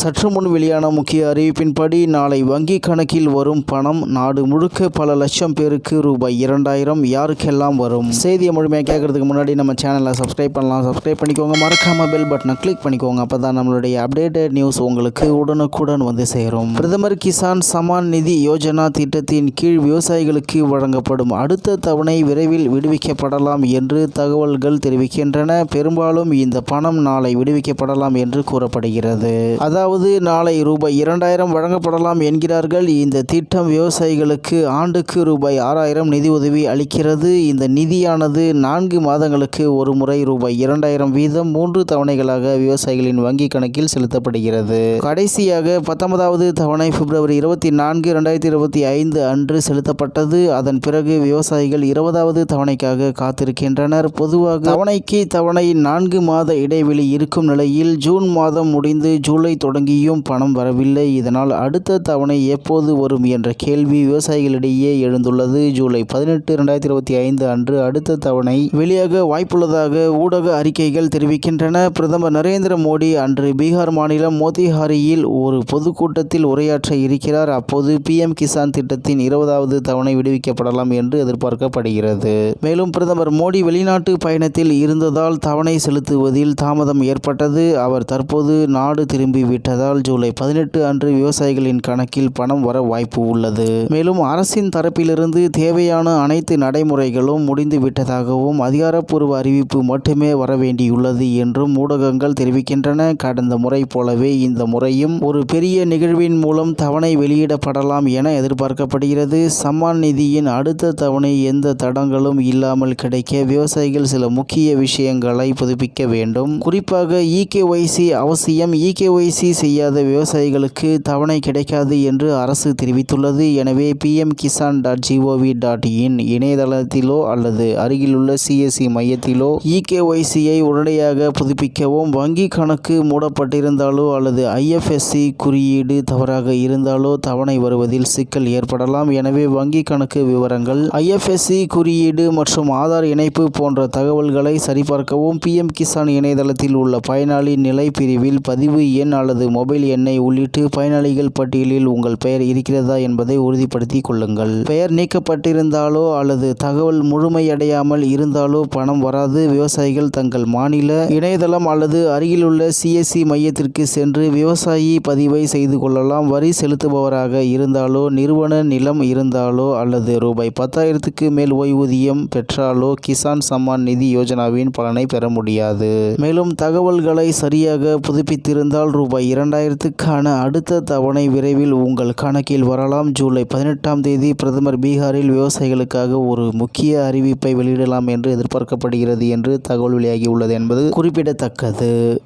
சற்று முன் வெளியான முக்கிய அறிவிப்பின்படி நாளை வங்கி கணக்கில் வரும் பணம் நாடு முழுக்க பல லட்சம் பேருக்கு ரூபாய் இரண்டாயிரம் யாருக்கெல்லாம் வரும்? செய்தியை முழுமையாக கேட்கறதுக்கு முன்னாடி நம்ம சேனலை சப்ஸ்கிரைப் பண்ணலாம். சப்ஸ்கிரைப் பண்ணிக்கோங்க. மறக்காம பெல் பட்டனை கிளிக் பண்ணிக்கோங்க. அப்போ தான் நம்மளுடைய அப்டேட்டட் நியூஸ் உங்களுக்கு உடனுக்குடன் வந்து சேரும். பிரதமர் கிசான் சமான் நிதி யோஜனா திட்டத்தின் கீழ் விவசாயிகளுக்கு வழங்கப்படும் அடுத்த தவணை விரைவில் விடுவிக்கப்படலாம் என்று தகவல்கள் தெரிவிக்கின்றன. பெரும்பாலும் இந்த பணம் நாளை விடுவிக்கப்படலாம் என்று கூறப்படுகிறது. அதாவது நாளை ரூபாய் இரண்டாயிரம் வழங்கப்படலாம் என்கிறார்கள். இந்த திட்டம் விவசாயிகளுக்கு ஆண்டுக்கு ரூபாய் ஆறாயிரம் நிதி உதவி அளிக்கிறது. இந்த நிதியானது நான்கு மாதங்களுக்கு ஒரு முறை ரூபாய் இரண்டாயிரம் வீதம் மூன்று தவணைகளாக விவசாயிகளின் வங்கி கணக்கில் செலுத்தப்படுகிறது. கடைசியாக பத்தொன்பதாவது தவணை பிப்ரவரி இருபத்தி நான்கு இரண்டாயிரத்தி இருபத்தி ஐந்து அன்று செலுத்தப்பட்டது. அதன் பிறகு விவசாயிகள் இருபதாவது தவணைக்காக காத்திருக்கின்றனர். பொதுவாக தவணைக்கு தவணை நான்கு மாத இடைவெளி இருக்கும் நிலையில் ஜூன் மாதம் முடிந்து ஜூலை தொடங்கியும் பணம் வரவில்லை. இதனால் அடுத்த தவணை எப்போது வரும் என்ற கேள்வி விவசாயிகளிடையே எழுந்துள்ளது. ஜூலை பதினெட்டு இரண்டாயிரத்தி இருபத்தி ஐந்து அன்று அடுத்த தவணை வெளியாக வாய்ப்புள்ளதாக ஊடக அறிக்கைகள் தெரிவிக்கின்றன. பிரதமர் நரேந்திர மோடி அன்று பீகார் மாநிலம் மோதிஹாரியில் ஒரு பொதுக்கூட்டத்தில் உரையாற்ற இருக்கிறார். அப்போது பிஎம் கிசான் திட்டத்தின் இருபதாவது தவணை விடுவிக்கப்படலாம் என்று எதிர்பார்க்கப்படுகிறது. மேலும் பிரதமர் மோடி வெளிநாட்டு பயணத்தில் இருந்ததால் தவணை செலுத்துவதில் தாமதம் ஏற்பட்டது. அவர் தற்போது நாடு திரும்பிவிட்டார். விட்டதால் ஜூலை பதினெட்டு அன்று விவசாயிகளின் கணக்கில் பணம் வர வாய்ப்பு உள்ளது. மேலும் அரசின் தரப்பிலிருந்து தேவையான அனைத்து நடைமுறைகளும் முடிந்து விட்டதாகவும் அதிகாரப்பூர்வ அறிவிப்பு மட்டுமே வர வேண்டியுள்ளது என்றும் ஊடகங்கள் தெரிவிக்கின்றன. கடந்த முறை போலவே இந்த முறையும் ஒரு பெரிய நிகழ்வின் மூலம் தவணை வெளியிடப்படலாம் என எதிர்பார்க்கப்படுகிறது. சம்மான் நிதியின் அடுத்த தவணை எந்த தடங்களும் இல்லாமல் கிடைக்க விவசாயிகள் சில முக்கிய விஷயங்களை புதுப்பிக்க வேண்டும். குறிப்பாக இகேஒய்சி அவசியம். இகேஒய்சி செய்யாத விவசாயிகளுக்கு தவணை கிடைக்காது என்று அரசு தெரிவித்துள்ளது. எனவே PM Kisan dot gov dot in இணையதளத்திலோ அல்லது அருகிலுள்ள சிஎஸ்சி மையத்திலோ இகேஒய்சியை உடனடியாக புதுப்பிக்கவும் வங்கி கணக்கு மூடப்பட்டிருந்தாலோ அல்லது ஐஎஃப்எஸ்சி குறியீடு தவறாக இருந்தாலோ தவணை வருவதில் சிக்கல் ஏற்படலாம். எனவே வங்கி கணக்கு விவரங்கள் ஐஎஃப்எஸ்சி குறியீடு மற்றும் ஆதார் இணைப்பு போன்ற தகவல்களை சரிபார்க்கவும் பிஎம் கிசான் இணையதளத்தில் உள்ள பயனாளி நிலை பிரிவில் பதிவு எண் அல்லது மொபைல் எண்ணை உள்ளிட்டு பயனாளிகள் பட்டியலில் உங்கள் பெயர் இருக்கிறதா என்பதை உறுதிப்படுத்திக் கொள்ளுங்கள். பெயர் நீக்கப்பட்டிருந்தாலோ அல்லது தகவல் முழுமையடையாமல் இருந்தாலோ பணம் வராது. விவசாயிகள் தங்கள் மாநில இணையதளம் அல்லது அருகிலுள்ள சிஎஸ்சி மையத்திற்கு சென்று விவசாயி பதிவை செய்து கொள்ளலாம். வரி செலுத்துபவராக இருந்தாலோ நிறுவன நிலம் இருந்தாலோ அல்லது ரூபாய் பத்தாயிரத்துக்கு மேல் ஓய்வூதியம் பெற்றாலோ கிசான் சம்மான் நிதி யோஜனாவின் பலனை பெற முடியாது. மேலும் தகவல்களை சரியாக புதுப்பித்திருந்தால் ரூபாய் இரண்டாயிரத்துக்கான அடுத்த தவணை விரைவில் உங்கள் கணக்கில் வரலாம். ஜூலை பதினெட்டாம் தேதி பிரதமர் பீகாரில் விவசாயிகளுக்காக ஒரு முக்கிய அறிவிப்பை வெளியிடலாம் என்று எதிர்பார்க்கப்படுகிறது என்று தகவல் வெளியாகியுள்ளது என்பது குறிப்பிடத்தக்கது.